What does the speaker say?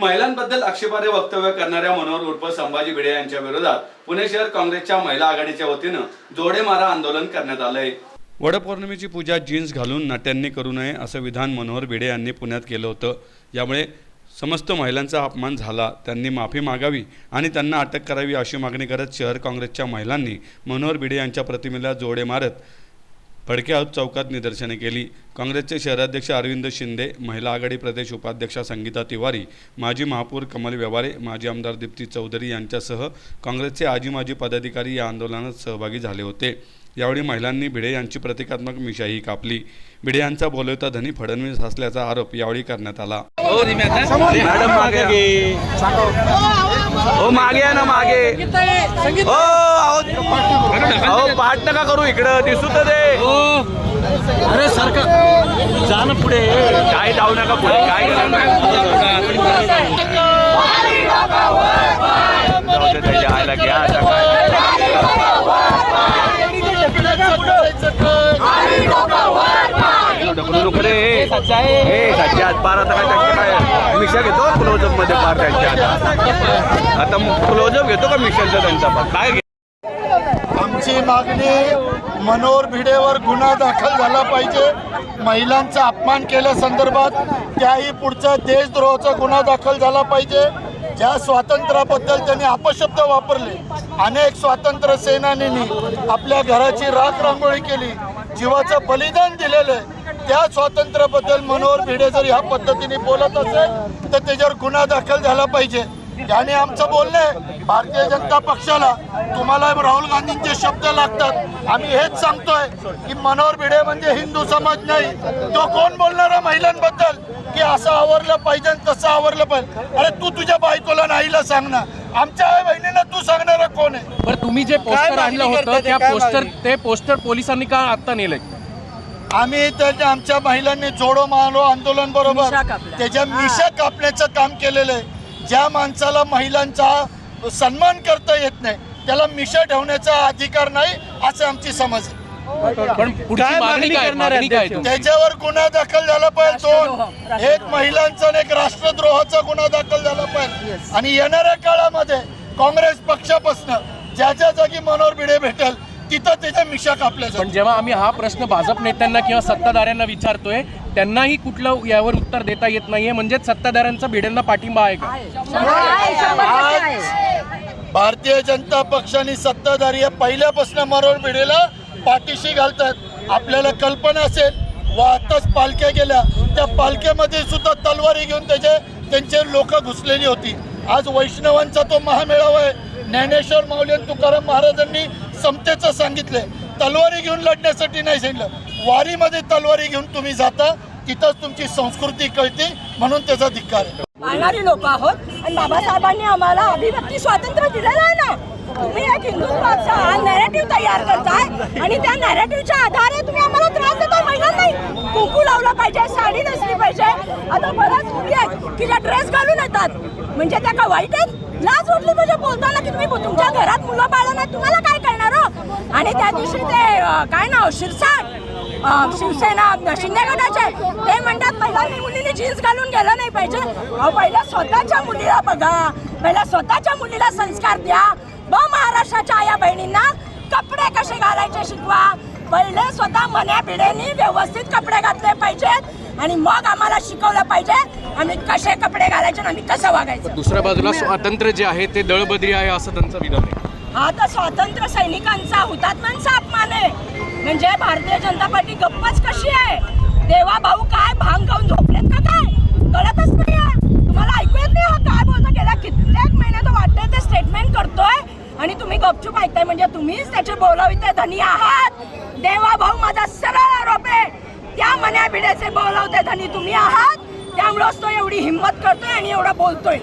महिलांबद्दल आक्षेपार्ह वक्तव्य करणाऱ्या मनोहर उर्फ संभाजी भिडे यांच्या विरोधात पुणे शहर काँग्रेसच्या महिला आघाडीच्या वतीनं जोडे मारा आंदोलन करण्यात आलंय. वडपौर्णिमेची पूजा जीन्स घालून नाट्यांनी करू नये असं विधान मनोहर भिडे यांनी पुण्यात केलं होतं. यामुळे समस्त महिलांचा अपमान झाला. त्यांनी माफी मागावी आणि त्यांना अटक करावी अशी मागणी करत शहर काँग्रेसच्या महिलांनी मनोहर भिडे यांच्या प्रतिमेला जोडे मारत फडके हाऊस चौकात निदर्शने केली. काँग्रेसचे शहराध्यक्ष अरविंद शिंदे महिला आघाडी प्रदेश उपाध्यक्षा संगीता तिवारी माजी महापौर कमल व्यवहारे माजी आमदार दीप्ती चौधरी यांच्यासह काँग्रेसचे आजी माजी पदाधिकारी या आंदोलनात सहभागी झाले होते. यावेळी महिलांनी भिडे यांची प्रतिकात्मक मिशाही कापली. भिडे यांचा बोलवता धनी फडणवीस असल्याचा आरोप यावेळी करण्यात आला. मॅडम. मागे हो मागे या ना मागे. हो अहो अहो, पाठ नका करू इकडं. दिसू तर दे. अरे सारखं. जा ना पुढे. काय जाऊ नका पुढे काय घ्या नको रे हे पार आता काय त्यांचे काय मिशा घेतो क्लोजअपमध्ये पार त्यांच्या आता. आता क्लोजअप घेतो का मिशनचा त्यांचा पार? काय आमची मागणी मनोहर भिडेवर गुन्हा दाखल झाला पाहिजे. महिलांचा अपमान केल्यासंदर्भात त्याही पुढचा देशद्रोहाचा गुन्हा दाखल झाला पाहिजे. ज्या स्वातंत्र्याबद्दल त्यांनी अपशब्द वापरले अनेक स्वातंत्र्य सेनानींनी आपल्या घराची राख रांगोळी केली जीवाचं बलिदान दिलेलं आहे. त्या स्वातंत्र्याबद्दल मनोहर भिडे जर ह्या पद्धतीने बोलत असेल तर त्याच्यावर गुन्हा दाखल झाला पाहिजे. याने आमचं बोलणं आहे भारतीय जनता पक्षाला. तुम्हाला राहुल गांधींचे शब्द लागतात. आम्ही हेच सांगतोय की मनोहर भिडे म्हणजे हिंदू समाज नाही. तो कोण बोलणारा महिलांबद्दल? की असं आवरलं पाहिजे आणि तसं आवरलं पाहिजे. अरे तू तुझ्या बायकोला नाहीला सांग ना आमच्या आई बहिणींना तू सांगणारा कोण आहे? बरं तुम्ही जे पोस्टर आणलं होतं त्या पोस्टर ते पोस्टर पोलिसांनी का आता नेलंय? आम्ही त्याच्या आमच्या महिलांनी जोडो मारो आंदोलन बरोबर त्याच्या मिशा कापण्याचं काम केलेलं आहे. ज्या माणसाला महिलांचा सन्मान करता येत नाही त्याला मिशा ठेवण्याचा अधिकार नाही असं आमची समज आहे. पण पुढची मागणी काय? मागणी काय तुमची? त्याच्यावर गुन्हा दाखल झाला पाहिजे दोन एक महिलांचा आणि एक राष्ट्रद्रोहाचा गुन्हा दाखल झाला पाहिजे. आणि येणाऱ्या काळामध्ये काँग्रेस पक्षापासून ज्या ज्या जागी मनोहर भिडे भेटेल तिथं त्याच्या मिशा कापल्या पण जेव्हा आम्ही हा प्रश्न भाजप नेत्यांना किंवा सत्ताधाऱ्यांना विचारतोय त्यांनाही कुठलं यावर उत्तर देता येत नाहीये. म्हणजेच सत्ताधाऱ्यांचा भिडेंना पाठिंबा आहे का? आज भारतीय जनता पक्षाने सत्ताधारी पहिल्यापासून मनोहर भिडेला पाठीशी घालतात. आपल्याला कल्पना असेल व आताच पालख्या गेल्या. त्या पालख्यामध्ये सुद्धा तलवारी घेऊन त्याचे त्यांचे लोक घुसलेली होती. आज वैष्णवांचा तो महामेळावा आहे. ज्ञानेश्वर माऊली आणि तुकाराम महाराजांनी समतेचं सांगितलंय. तलवारी घेऊन लढण्यासाठी नाही सांगितलं. वारीमध्ये तलवारी घेऊन तुम्ही जाता तिथंच तुमची संस्कृती कळते म्हणून त्याचा धिक्कार आहे. मारणारी लोक आहोत आणि बाबासाहेबांनी आम्हाला अभिव्यक्ती स्वातंत्र्य दिलेलं आहे ना. तुम्ही एक हिंदुत्वाचा नॅरेटिव्ह तयार करताय आणि त्या नॅरेटिव्हच्या आधारे तुम्ही आम्हाला त्रास देता महिला नाही कुंकू लावलं पाहिजे साडी नेसली पाहिजे. आता बऱ्याच मुली आहेत की ज्या ड्रेस घालून येतात. म्हणजे त्या का वाईट आहेत? लाज वाटली म्हणजे बोलताना की तुम्ही तुमच्या घरात मुलं पाळलं नाही तुम्हाला काय आणि त्या दिवशी ते काय नाव? शिरसाट शिवसेना शिंदे गटाचे. ते म्हणतात पहिला मुलींनी जीन्स घालून गेलं नाही पाहिजे. अहो पहिल्या स्वतःच्या मुलीला बघा. पहिल्या स्वतःच्या मुलीला संस्कार द्या. ब महाराष्ट्राच्या आया बहिणींना कपडे कसे घालायचे शिकवा. पहिले स्वतः मन्या पिढ्यांनी व्यवस्थित कपडे घातले पाहिजेत आणि मग आम्हाला शिकवलं पाहिजे आम्ही कसे कपडे घालायचे आणि आम्ही कसं वागायचं. दुसऱ्या बाजूला स्वातंत्र्य जे आहे ते दळबद्री आहे असं त्यांचं विधान आहे. हा तर स्वातंत्र्य सैनिकांचा हुतात्म्यांचा अपमान आहे. म्हणजे भारतीय जनता पार्टी गप्पच कशी आहे? देवा भाऊ काय भांग खाऊन झोपलेत का काय? कळतच नाही तुम्हाला ऐकू येत नाही हा काय बोलतो? गेल्या कित्येक महिन्यात वाटतंय ते स्टेटमेंट करतोय. आणि तुम्ही गपचूप ऐकताय. म्हणजे तुम्हीच त्याचे बोलविते धनी आहात. देवा भाऊ माझा सरळ आरोप आहे. त्या मन्या भिड्याचे बोलावते धनी तुम्ही आहात. त्यामुळेच तो एवढी हिंमत करतोय आणि एवढं बोलतोय.